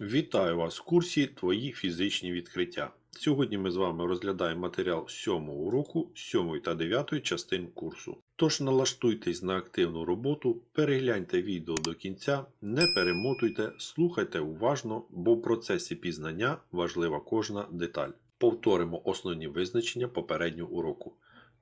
Вітаю вас в курсі Твої фізичні відкриття. Сьогодні ми з вами розглядаємо матеріал 7 уроку 7 та 9 частин курсу. Тож налаштуйтесь на активну роботу, перегляньте відео до кінця, не перемотуйте, слухайте уважно, бо в процесі пізнання важлива кожна деталь. Повторимо основні визначення попереднього уроку.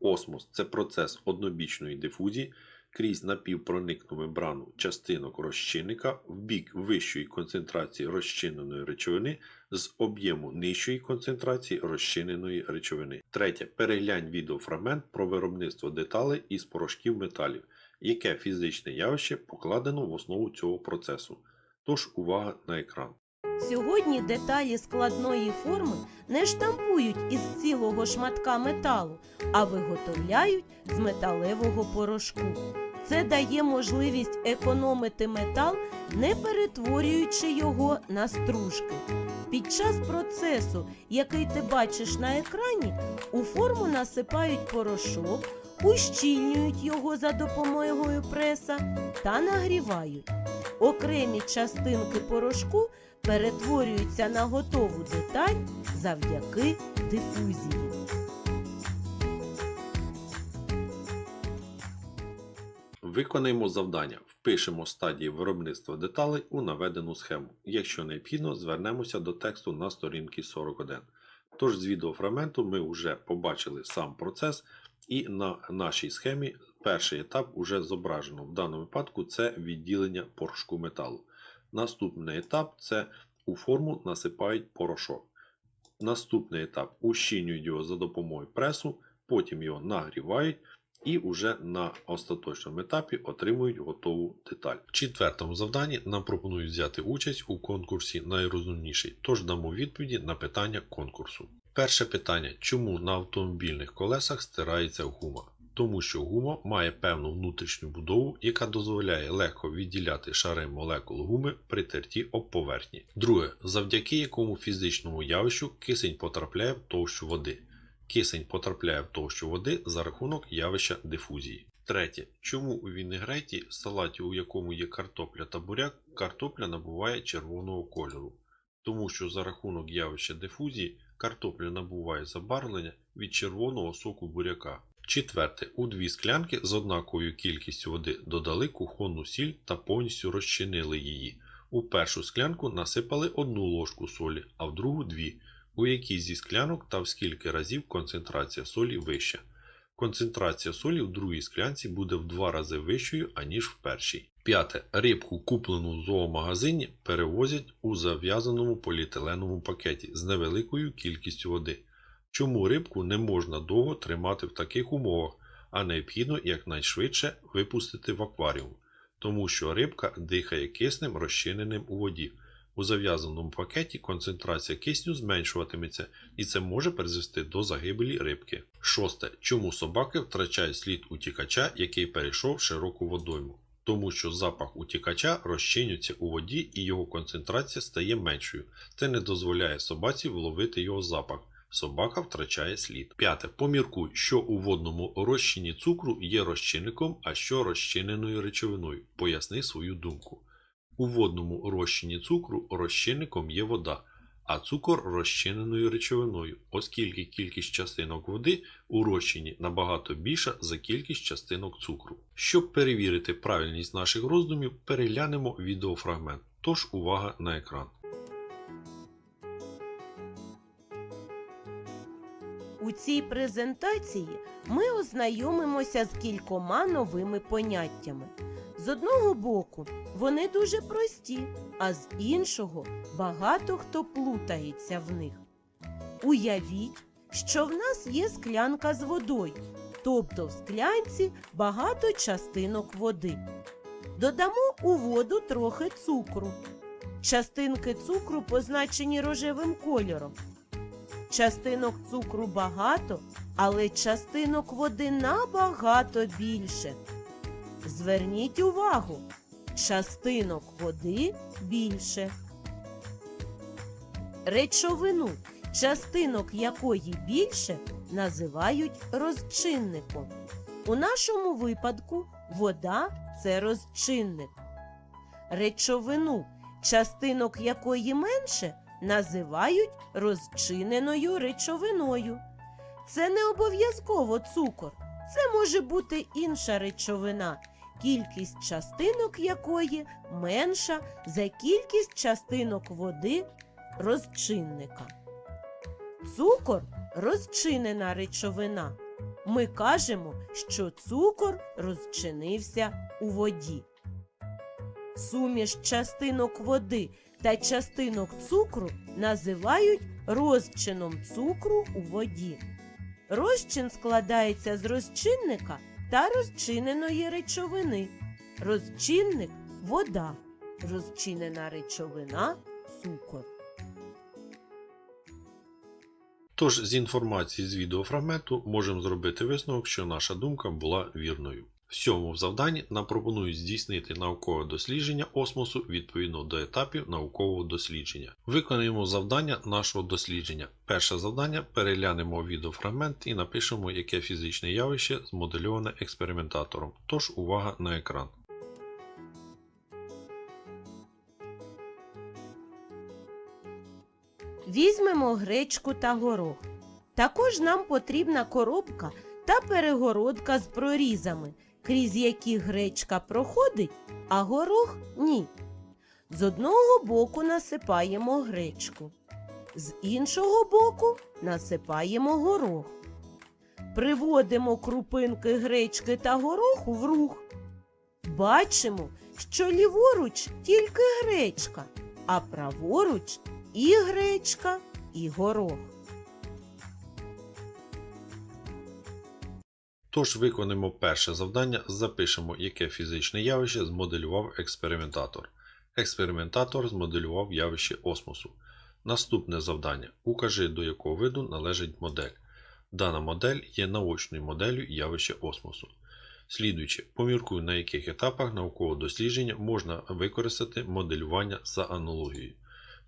Осмос це процес однобічної дифузії, крізь напівпроникну мембрану частинок розчинника в бік вищої концентрації розчиненої речовини з об'єму нижчої концентрації розчиненої речовини. Третє. Переглянь відеофрагмент про виробництво деталей із порошків металів, яке фізичне явище покладено в основу цього процесу. Тож увага на екран. Сьогодні деталі складної форми не штампують із цілого шматка металу, а виготовляють з металевого порошку. Це дає можливість економити метал, не перетворюючи його на стружки. Під час процесу, який ти бачиш на екрані, у форму насипають порошок, ущільнюють його за допомогою преса та нагрівають. Окремі частинки порошку перетворюються на готову деталь завдяки дифузії. Виконаємо завдання. Впишемо стадії виробництва деталей у наведену схему. Якщо необхідно, звернемося до тексту на сторінці 41. Тож з відеофрагменту ми вже побачили сам процес, і на нашій схемі перший етап вже зображено. В даному випадку це відділення порошку металу. Наступний етап це у форму насипають порошок. Наступний етап ущільнюють його за допомогою пресу, потім його нагрівають і вже на остаточному етапі отримують готову деталь. В четвертому завданні нам пропонують взяти участь у конкурсі найрозумніший, тож дамо відповіді на питання конкурсу. Перше питання: чому на автомобільних колесах стирається гума? Тому що гума має певну внутрішню будову, яка дозволяє легко відділяти шари молекул гуми при терті об поверхні. Друге, завдяки якому фізичному явищу кисень потрапляє в товщу води. Кисень потрапляє в товщу води за рахунок явища дифузії. Третє. Чому у вінегреті, салаті, у якому є картопля та буряк, картопля набуває червоного кольору? Тому що за рахунок явища дифузії картопля набуває забарвлення від червоного соку буряка. Четверте. У дві склянки з однаковою кількістю води додали кухонну сіль та повністю розчинили її. У першу склянку насипали одну ложку солі, а в другу дві у якій зі склянок та в скільки разів концентрація солі вища. Концентрація солі в другій склянці буде в два рази вищою, аніж в першій. П'яте. Рибку, куплену в зоомагазині, перевозять у зав'язаному поліетиленовому пакеті з невеликою кількістю води. Чому рибку не можна довго тримати в таких умовах, а необхідно якнайшвидше випустити в акваріум? Тому що рибка дихає киснем, розчиненим у воді. У зав'язаному пакеті концентрація кисню зменшуватиметься, і це може призвести до загибелі рибки. Шосте. Чому собаки втрачають слід утікача, який перейшов широку водойму? Тому що запах утікача розчинюється у воді і його концентрація стає меншою. Це не дозволяє собаці вловити його запах. Собака втрачає слід. П'яте. Поміркуй, що у водному розчині цукру є розчинником, а що розчиненою речовиною. Поясни свою думку. У водному розчині цукру розчинником є вода, а цукор розчиненою речовиною, оскільки кількість частинок води у розчині набагато більша за кількість частинок цукру. Щоб перевірити правильність наших роздумів, переглянемо відеофрагмент. Тож увага на екран. У цій презентації ми ознайомимося з кількома новими поняттями. З одного боку, вони дуже прості, а з іншого багато хто плутається в них. Уявіть, що в нас є склянка з водою, тобто в склянці багато частинок води. Додамо у воду трохи цукру. Частинки цукру позначені рожевим кольором. Частинок цукру багато, але частинок води набагато більше. Зверніть увагу, частинок води більше. Речовину, частинок якої більше, називають розчинником. У нашому випадку вода це розчинник. Речовину, частинок якої менше, називають розчиненою речовиною. Це не обов'язково цукор, це може бути інша речовина, кількість частинок якої менша за кількість частинок води розчинника. Цукор розчинена речовина. Ми кажемо, що цукор розчинився у воді. Суміш частинок води та частинок цукру називають розчином цукру у воді. Розчин складається з розчинника та розчиненої речовини. Розчинник вода, розчинена речовина цукор. Тож з інформації з відеофрагменту можемо зробити висновок, що наша думка була вірною. В сьому завданні нам пропонують здійснити наукове дослідження осмосу відповідно до етапів наукового дослідження. Виконаємо завдання нашого дослідження. Перше завдання переглянемо відеофрагмент і напишемо, яке фізичне явище змодельоване експериментатором. Тож увага на екран. Візьмемо гречку та горох. Також нам потрібна коробка та перегородка з прорізами, крізь які гречка проходить, а горох ні. З одного боку насипаємо гречку, з іншого боку насипаємо горох. Приводимо крупинки гречки та гороху в рух. Бачимо, що ліворуч тільки гречка, а праворуч і гречка, і горох. Тож виконаємо перше завдання, запишемо, яке фізичне явище змоделював експериментатор. Експериментатор змоделював явище осмосу. Наступне завдання. Укажи, до якого виду належить модель. Дана модель є наочною моделлю явища осмосу. Слідуючи, поміркуй, на яких етапах наукового дослідження можна використати моделювання за аналогією.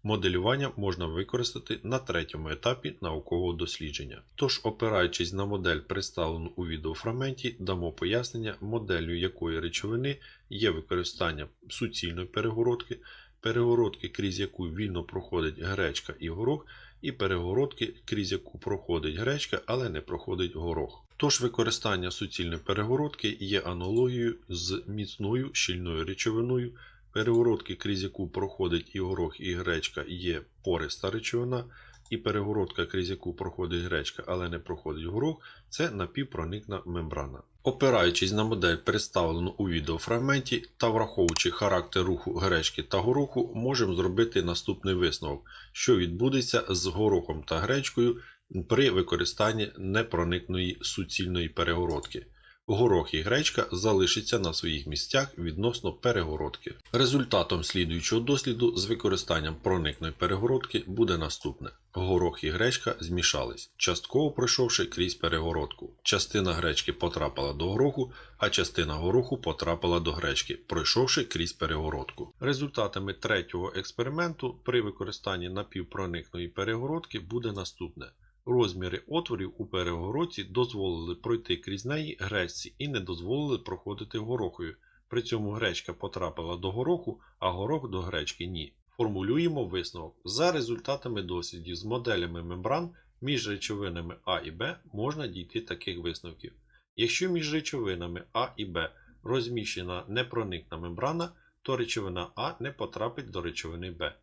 Моделювання можна використати на третьому етапі наукового дослідження. Тож, опираючись на модель, представлену у відеофрагменті, дамо пояснення, моделлю якої речовини є використання суцільної перегородки, перегородки, крізь яку вільно проходить гречка і горох, і перегородки, крізь яку проходить гречка, але не проходить горох. Тож використання суцільної перегородки є аналогією з міцною щільною речовиною, перегородки, крізь яку проходить і горох, і гречка, є пориста речовина, і перегородка, крізь яку проходить гречка, але не проходить горох, це напівпроникна мембрана. Опираючись на модель, представлену у відеофрагменті, та враховуючи характер руху гречки та гороху, можемо зробити наступний висновок, що відбудеться з горохом та гречкою при використанні непроникної суцільної перегородки. Горох і гречка залишаться на своїх місцях відносно перегородки. Результатом слідуючого досліду з використанням проникної перегородки буде наступне: горох і гречка змішались, частково пройшовши крізь перегородку. Частина гречки потрапила до гороху, а частина гороху потрапила до гречки, пройшовши крізь перегородку. Результатами третього експерименту при використанні напівпроникної перегородки буде наступне. Розміри отворів у перегородці дозволили пройти крізь неї гречці і не дозволили проходити горохою. При цьому гречка потрапила до гороху, а горох до гречки ні. Формулюємо висновок. За результатами дослідів з моделями мембран між речовинами А і Б можна дійти таких висновків. Якщо між речовинами А і Б розміщена непроникна мембрана, то речовина А не потрапить до речовини Б.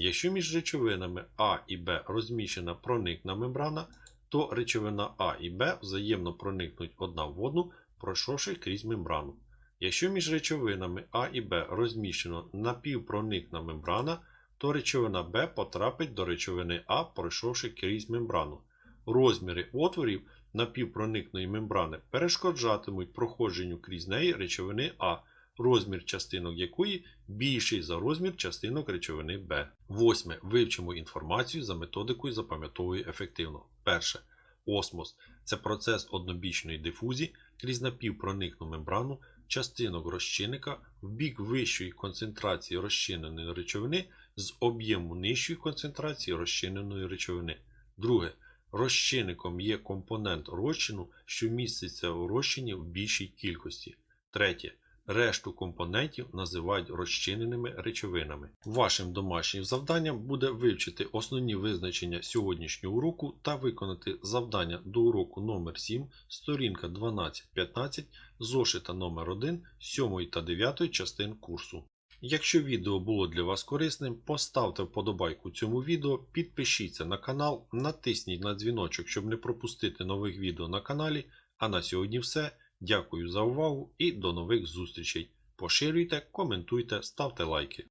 Якщо між речовинами А і Б розміщена проникна мембрана, то речовина А і Б взаємно проникнуть одна в одну, пройшовши крізь мембрану. Якщо між речовинами А і Б розміщена напівпроникна мембрана, то речовина Б потрапить до речовини А, пройшовши крізь мембрану. Розміри отворів напівпроникної мембрани перешкоджатимуть проходженню крізь неї речовини А, розмір частинок якої більший за розмір частинок речовини Б. Восьме. Вивчимо інформацію за методикою запам'ятовує ефективно. Перше. Осмос це процес однобічної дифузії крізь напівпроникну мембрану частинок розчинника в бік вищої концентрації розчиненої речовини з об'єму нижчої концентрації розчиненої речовини. Друге. Розчинником є компонент розчину, що міститься у розчині в більшій кількості. Третє. Решту компонентів називають розчиненими речовинами. Вашим домашнім завданням буде вивчити основні визначення сьогоднішнього уроку та виконати завдання до уроку номер 7, сторінка 12-15, зошита номер 1, 7 та 9 частин курсу. Якщо відео було для вас корисним, поставте вподобайку цьому відео, підпишіться на канал, натисніть на дзвіночок, щоб не пропустити нових відео на каналі. А на сьогодні все. Дякую за увагу і до нових зустрічей. Поширюйте, коментуйте, ставте лайки.